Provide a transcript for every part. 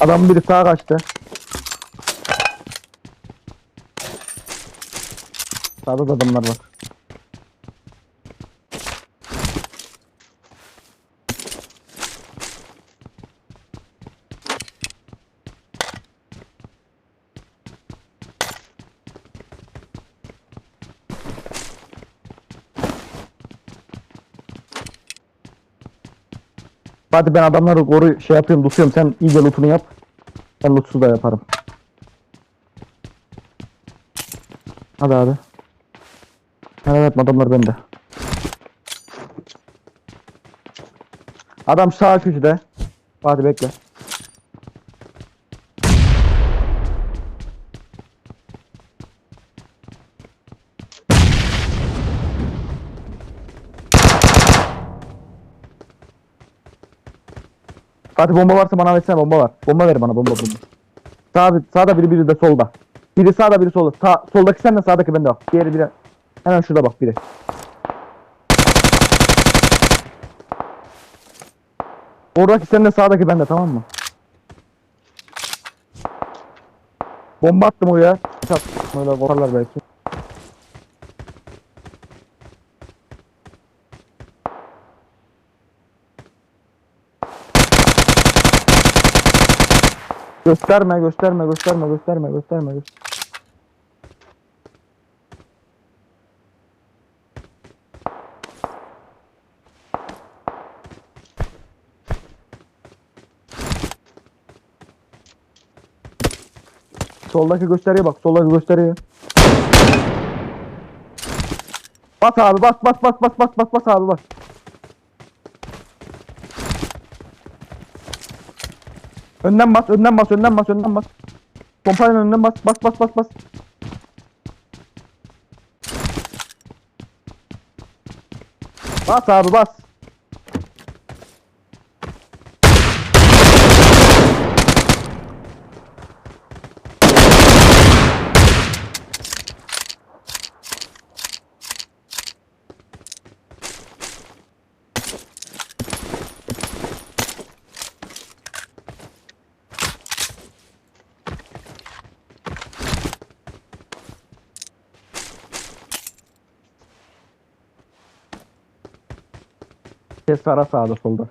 Adam biri sağa kaçtı. Sağda da adamlar var. Hadi ben adamları koru şey yapıyorum tutuyorum sen iyice lootunu yap. Ben lootsuz da yaparım. Hadi abi. Evet adamlar bende. Adam sağ köşede. Hadi bekle. Fatih bomba varsa bana versene bomba var. Bomba ver bana bomba bomba. Sağ, sağda biri biri de solda. Biri sağda biri solda. Sağ, soldaki sen de sağdaki bende bak. Diğeri biri. Hemen şurada bak biri. Oradaki sen de sağdaki bende tamam mı? Bomba attım oraya. Çat. Böyle korarlar belki. Gösterme, gösterme, gösterme, gösterme, gösterme. Soldaki gösteriye bak, soldaki gösteriye. Bas abi, bas, bas, bas, bas, bas, bas, bas abi, bas. Önden bas, önden bas, önden bas, önden bas. Pompayla önden bas, bas, bas, bas, bas. Bas abi bas. Ses ara sağda solda.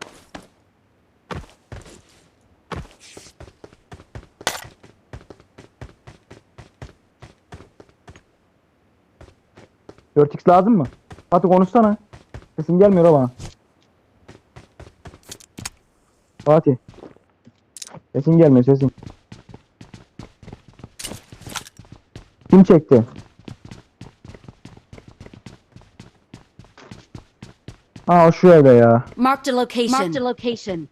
Dört lazım mı? Fatih konuşsana. Sesin gelmiyor ha bana. Fatih. Sesin gelmiyor sesin. Kim çekti? Aa o şu evde ya. Marked a location. Marked a location.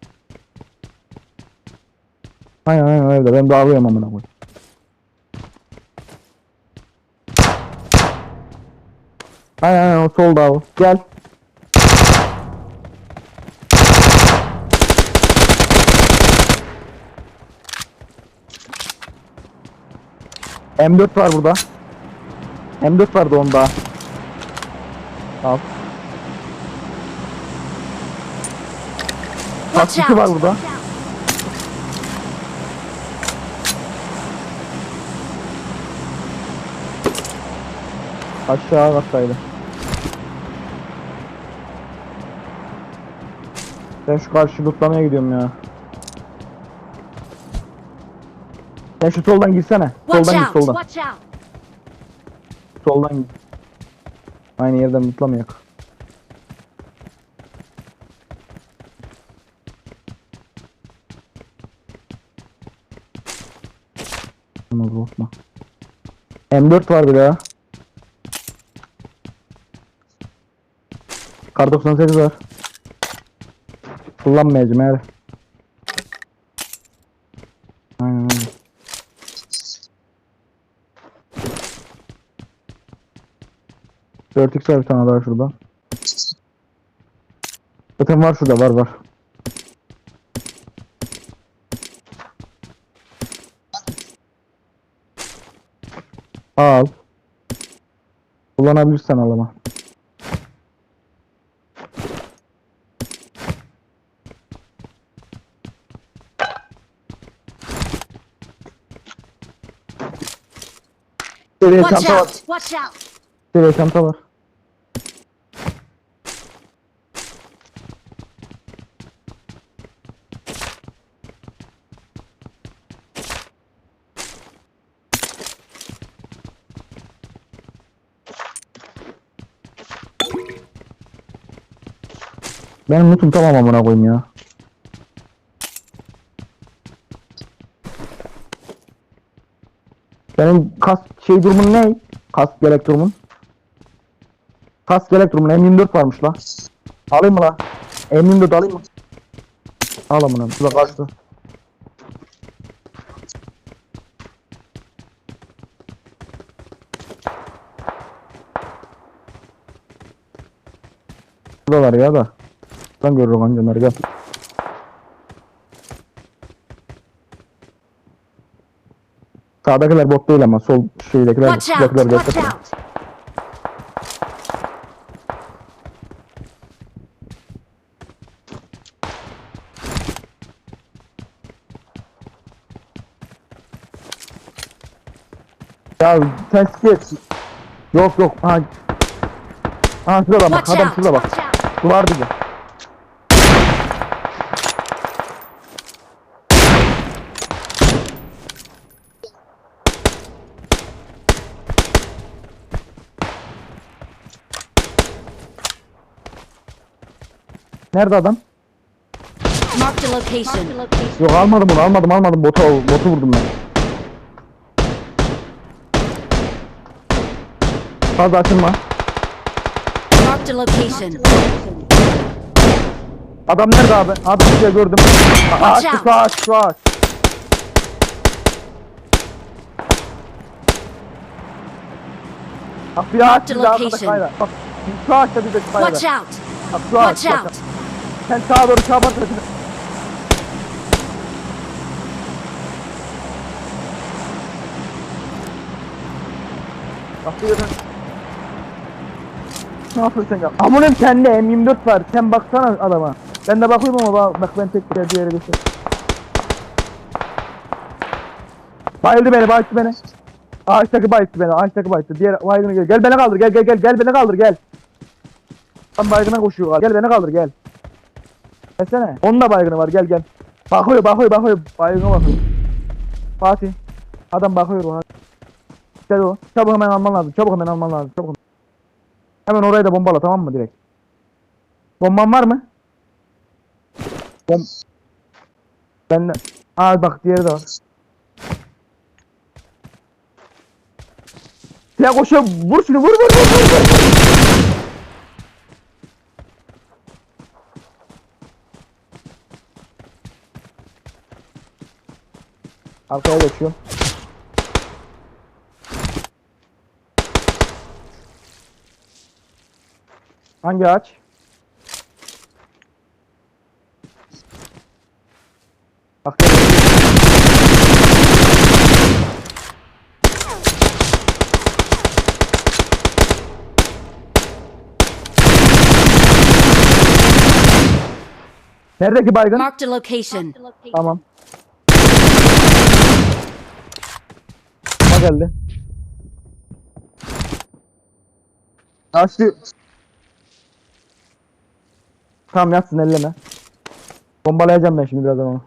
Aynen aynen evde. Ben dağılıyorum amına koyayım. Aynen aynen o solda abi. Gel. M4 var burada. M4 vardı onda. Al. İki var burada. Aşağı kattaydı. Ben şu karşı lootlamaya gidiyorum ya. Sen şu soldan girsene. Soldan git soldan. Soldan git. Aynı yerden lootlamayacak. Ama bozma. M4 var bir daha. Kar 98 var. Kullanmayacağım eğer. Aynen aynen. Dört x var bir tane daha şurada. Zaten var şurada var var. Al. Kullanabilirsen al ama. Seviye Watch çanta var. out! Watch out! Seviye çanta var. Benim lootum tamam amına koyayım ya. Benim kas şey durumun ne? Kas gerek durumun. Kas gerek durumun M24 varmış la. Alayım mı la? M24 alayım mı? Al amına. Şurada kaçtı. Buradalar ya da. Görürüm anca onları gel. Sağdakiler bot değil ama sol şeydekiler, Watch out! Watch out! Ya sen sikir. Yok yok. Ha. Ha şurada bak. Watch Adam out! şurada bak. Watch out! Duvar dibi. Nerede adam? Marked a location. Yok almadım bunu almadım almadım botu botu vurdum ben. Fazla açılma. Marked a location. Adam nerede abi? Abi bir şey gördüm. Aa, Watch şu ağaç şu bir ağaç Marked bir de arkada location. kayda. Bak şu ağaçta bir de kayda. Watch out! Bak şu ağaç. Watch out! Sen sağa doğru sağa bak. Bak bir yerden. Ne yapıyorsun ya? Amunun sende M24 var. Sen baksana adama. Ben de bakıyorum ama bak, bak ben tek bir yere geçiyorum. Bayıldı beni, bayıldı beni. Ağaçtaki bayıldı beni, ağaçtaki bayıldı. Diğer baygını gel. Gel beni kaldır, gel gel gel, gel beni kaldır, gel. Tam baygına koşuyor. Gel beni kaldır, gel. Gelsene. Onun da baygını var, gel gel. Bakıyor, bakıyor, bakıyor. Baygına bakıyor. Fatih. Adam bakıyor bak. Gel o. Çabuk hemen alman lazım. Çabuk hemen alman lazım. Çabuk. Hemen orayı da bombala tamam mı direkt? Bomban var mı? Bom... Ben de... Aa bak diğeri de var. Ya koşuyor vur şunu vur vur vur vur vur. Arkaya geçiyorum. Hangi ağaç? Bak Neredeki baygın? Marked a location. Tamam. Geldi. Açtı. Tamam yatsın elleme. Bombalayacağım ben şimdi birazdan onu.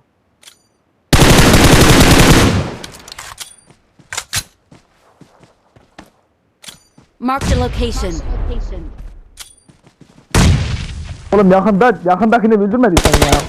Marked a location. Oğlum yakında yakındakini öldürmediysen ya.